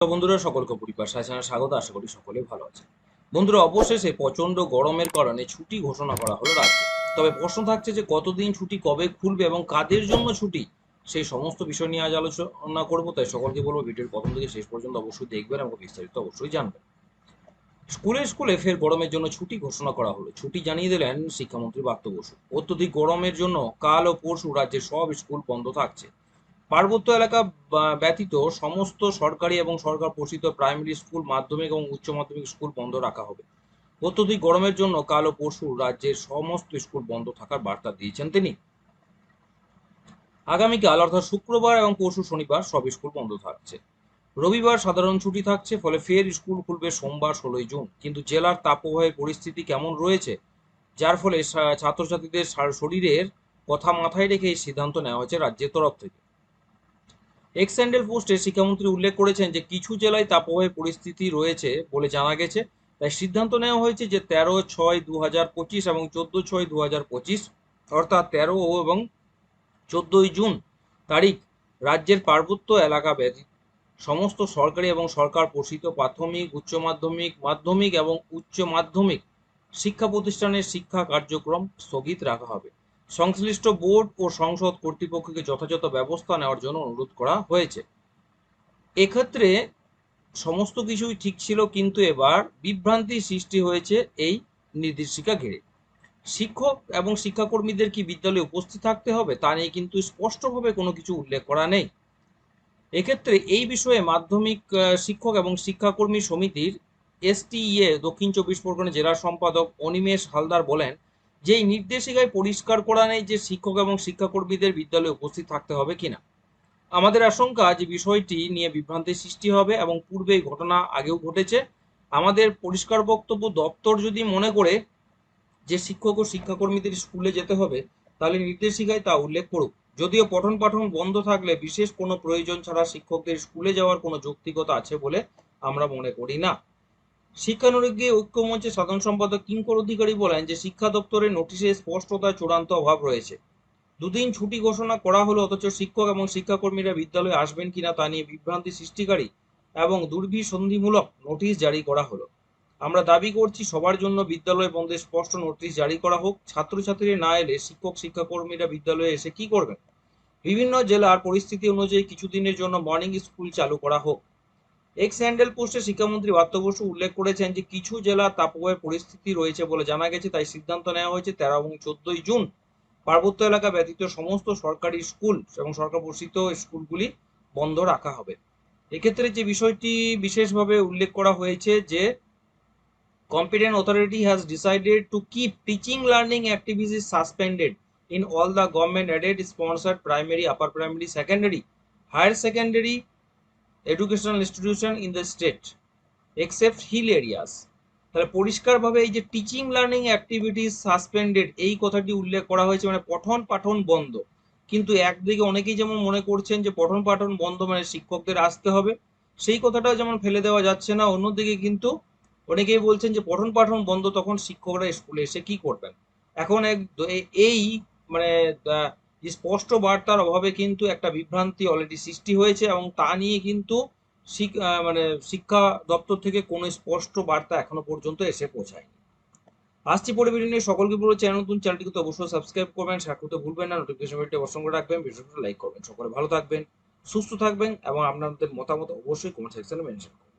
তো বন্ধুরা, সকলকে পরিবার সাজানো স্বাগত। আশা করি সকলে ভালো আছে বন্ধুরা, অবশেষে প্রচণ্ড গরমের কারণে ছুটি ঘোষণা করা হলো রাজ্যে। তবে প্রশ্ন থাকছে যে, কতদিন ছুটি কবে খুলবে এবং কাদের জন্য ছুটি? সেই সমস্ত বিষয় নিয়ে আজ আলোচনা করব, তাই সকলকে বলব ভিডিওর প্রথম থেকে শেষ পর্যন্ত অবশ্যই দেখবেন এবং বিস্তারিত অবশ্যই জানবেন। স্কুলে স্কুলে ফের গরমের জন্য ছুটি ঘোষণা করা হলো। ছুটি জানিয়ে দিলেন শিক্ষামন্ত্রী বাত্য বসু। অত্যধিক গরমের জন্য কাল ও পরশু রাজ্যের সব স্কুল বন্ধ থাকছে। পার্বত্য এলাকা ব্যতীত সমস্ত সরকারি এবং সরকার পোষিত প্রাইমারি স্কুল মাধ্যমিক এবং উচ্চ মাধ্যমিক স্কুল বন্ধ রাখা হবে। অত্যধিক গরমের জন্য কাল ও পরশু রাজ্যের সমস্ত স্কুল বন্ধ থাকার বার্তা দিয়েছেন তিনি। আগামীকাল, অর্থাৎ শুক্রবার এবং পরশু শনিবার সব স্কুল বন্ধ থাকছে। রবিবার সাধারণ ছুটি থাকছে, ফলে ফের স্কুল খুলবে সোমবার, ষোলোই জুন। কিন্তু জেলার তাপপ্রবাহের পরিস্থিতি কেমন রয়েছে, যার ফলে ছাত্রছাত্রীদের শরীরের কথা মাথায় রেখে এই সিদ্ধান্ত নেওয়া হয়েছে রাজ্যের তরফ থেকে। এক্স পোস্টে শিক্ষামন্ত্রী উল্লেখ করেছেন যে কিছু জেলায় তাপপ্রবাহের পরিস্থিতি রয়েছে বলে জানা গেছে। তাই সিদ্ধান্ত নেওয়া হয়েছে যে তেরো ছয় দু হাজার পঁচিশ এবং চোদ্দ ছয় দু হাজার পঁচিশ, অর্থাৎ তেরো এবং চোদ্দই জুন তারিখ রাজ্যের পার্বত্য এলাকা ব্যতীত সমস্ত সরকারি এবং সরকার পোষিত প্রাথমিক, উচ্চ মাধ্যমিক মাধ্যমিক এবং উচ্চ মাধ্যমিক শিক্ষা প্রতিষ্ঠানের শিক্ষা কার্যক্রম স্থগিত রাখা হবে। সংশ্লিষ্ট বোর্ড ও সংসদ কর্তৃপক্ষকে যথাযথ ব্যবস্থা নেওয়ার জন্য অনুরোধ করা হয়েছে। এক্ষেত্রে সমস্ত কিছুই ঠিক ছিল, কিন্তু এবার বিভ্রান্তি সৃষ্টি হয়েছে এই নির্দেশিকা ঘিরে। শিক্ষক এবং শিক্ষাকর্মীদের কি বিদ্যালয়ে উপস্থিত থাকতে হবে তা নিয়ে কিন্তু স্পষ্টভাবে কোনো কিছু উল্লেখ করা নেই। এক্ষেত্রে এই বিষয়ে মাধ্যমিক শিক্ষক এবং শিক্ষাকর্মী সমিতির এসটিইএ, দক্ষিণ চব্বিশ পরগনা জেলা সম্পাদক অনিমেষ হালদার বলেন যে এই নির্দেশিকায় পরিষ্কার করা নেই যে শিক্ষক এবং শিক্ষাকর্মীদের বিদ্যালয়ে উপস্থিত থাকতে হবে কিনা। আমাদের আশঙ্কা যে বিষয়টি নিয়ে বিভ্রান্তির সৃষ্টি হবে এবং পূর্বে এই ঘটনা আগেও ঘটেছে। আমাদের পরিষ্কার বক্তব্য দপ্তর যদি মনে করে যে শিক্ষক ও শিক্ষাকর্মীদের স্কুলে যেতে হবে, তাহলে নির্দেশিকায় তা উল্লেখ করুক। যদিও পঠন পাঠন বন্ধ থাকলে বিশেষ কোনো প্রয়োজন ছাড়া শিক্ষকদের স্কুলে যাওয়ার কোনো যৌক্তিকতা আছে বলে আমরা মনে করি না। শিক্ষানুরোগী ঐক্যমঞ্চের সাধারণ সম্পাদক কিঙ্কর অধিকারী বলেন যে শিক্ষা দপ্তরের নোটিশে স্পষ্টতা চূড়ান্ত অভাব রয়েছে। দুদিন ছুটি ঘোষণা করা হলো, অথচ শিক্ষক এবং শিক্ষাকর্মীরা বিদ্যালয়ে আসবেন কিনা তা নিয়ে বিভ্রান্তি সৃষ্টিকারী এবং দুর্বিসন্ধিমূলক নোটিশ জারি করা হলো। আমরা দাবি করছি সবার জন্য বিদ্যালয় বন্ধে স্পষ্ট নোটিশ জারি করা হোক। ছাত্রছাত্রীরা না এলে শিক্ষক, শিক্ষাকর্মীরা বিদ্যালয়ে এসে কি করবেন? বিভিন্ন জেলার পরিস্থিতি অনুযায়ী কিছুদিনের জন্য মর্নিং স্কুল চালু করা হোক। এক্স হ্যান্ডেল পোস্টে শিক্ষামন্ত্রী বাত্য বসু উল্লেখ করেছেন যে কিছু জেলা তাপপ্রবাহের পরিস্থিতি রয়েছে বলে জানা গেছে। তাই সিদ্ধান্ত নেওয়া হয়েছে তেরো এবং চোদ্দই জুন পার্বত্য এলাকা ব্যতীত সমস্ত সরকারি স্কুল এবং সরকার পোষিত স্কুলগুলি বন্ধ রাখা হবে। এক্ষেত্রে যে বিষয়টি বিশেষভাবে উল্লেখ করা হয়েছে যে competent authority has decided to keep teaching, learning activities suspended in all the government aided sponsored primary, upper primary, secondary, higher secondary educational institution in the state, except hill areas. তাহলে পরিষ্কারভাবে এই যে টিচিং লার্নিং অ্যাক্টিভিটিস সাসপেন্ডেড এই কথাটি উল্লেখ করা হয়েছে মানে পঠন পাঠন বন্ধ। কিন্তু একদিকে অনেকেই যেমন মনে করছেন যে পঠন পাঠন বন্ধ মানে শিক্ষকদের আসতে হবে, সেই কথাটাও যেমন ফেলে দেওয়া যাচ্ছে না, অন্যদিকে কিন্তু অনেকেই বলছেন যে পঠন পাঠন বন্ধ তখন শিক্ষকরা স্কুলে এসে কি করবেন? এখন এক, এই মানে স্পষ্ট বার্তার অভাবে কিন্তু একটা বিভ্রান্তি অলরেডি সৃষ্টি হয়েছে এবং তা নিয়ে কিন্তু মানে শিক্ষা দপ্তর থেকে কোনো স্পষ্ট বার্তা এখনও পর্যন্ত এসে পৌঁছায়নি। আসছি নিয়ে। সকলকে পুরো চ্যানেল নতুন, চ্যানেলটিকে তো অবশ্যই সাবস্ক্রাইব করবেন করতে ভুলবেন না নোটিফিকেশন বেলটি অবশ্যই রাখবেন ভিডিওটা লাইক করবেন। সকলে ভালো থাকবেন, সুস্থ থাকবেন এবং আপনাদের মতামত অবশ্যই কমেন্ট সেকশনে মেনশন করবেন।